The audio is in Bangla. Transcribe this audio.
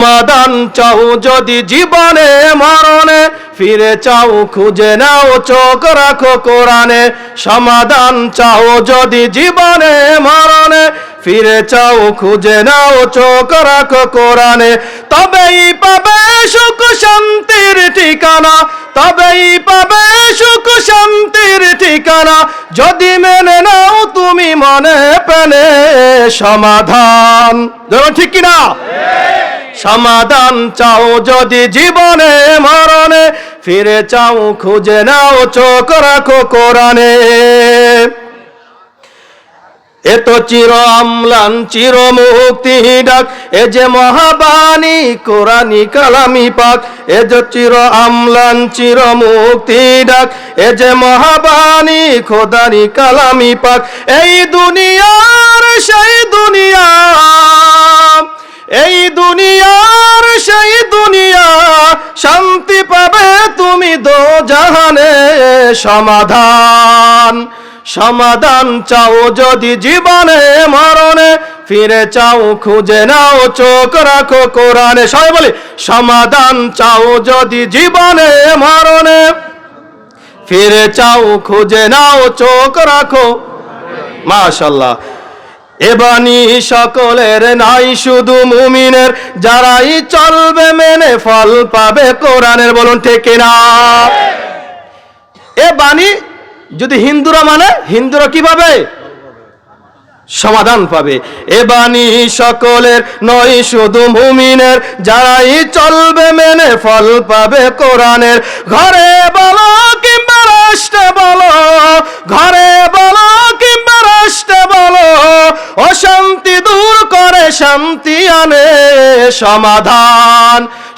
সমাধান চাও যদি জীবনে মরণে, ফিরে চাও খুঁজে নাও, চোখ রাখো কোরআনে। সমাধান চাও যদি জীবনে মরণে, ফিরে চাও খুঁজে নাও, চোখ রাখো কোরআনে। তবেই পাবে সুখ শান্তির ঠিকানা, তবেই পাবে সুখ শান্তির ঠিকানা। যদি মেনে নাও তুমি মনে পেলে সমাধান। ঠিক কিনা? সমাধান চাও যদি জীবনে, মরণে, ফিরে চাও, খুঁজে নাও, চোখ রাখো কোরআনে। এ তো চির আমলান, চির মুক্তি ডাক, এ যে মহাবাণী, কোরআনি কালামি পাক, এ যে চির আমলান, চির মুক্তি ডাক, এ যে মহাবাণী, খোদানি কালামি পাক, এই দুনিয়ার সেই দুনিয়া জাহানে সমাধান। সমাধান চাও যদি জীবনে, মরণে, ফিরে চাও, খুঁজে নাও, চোখ রাখো কোরআনে। সবাই বলে, সমাধান চাও যদি জীবনে, মরণে, ফিরে চাও, খুঁজে নাও, চোখ রাখো। মাশাল্লাহ এবানি সকলের নাই, শুধু মুমিনের। যারাই চলবে, মেনে ফল পাবে কোরআনের। বলুন, ঠিক না এ বাণী যদি হিন্দুরা মানে হিন্দুরা কি পাবে সমাধান পাবে। এ বাণী সকলের নয়, শুধু মুমিনের। যারাই চলবে মেনে ফল পাবে কোরআনের। ঘরে বলো কিংবা রাষ্ট্রে বলো, ঘরে বলো কিংবা রাষ্ট্রে বলো, অশান্তি দূর করে শান্তি আনে সমাধান।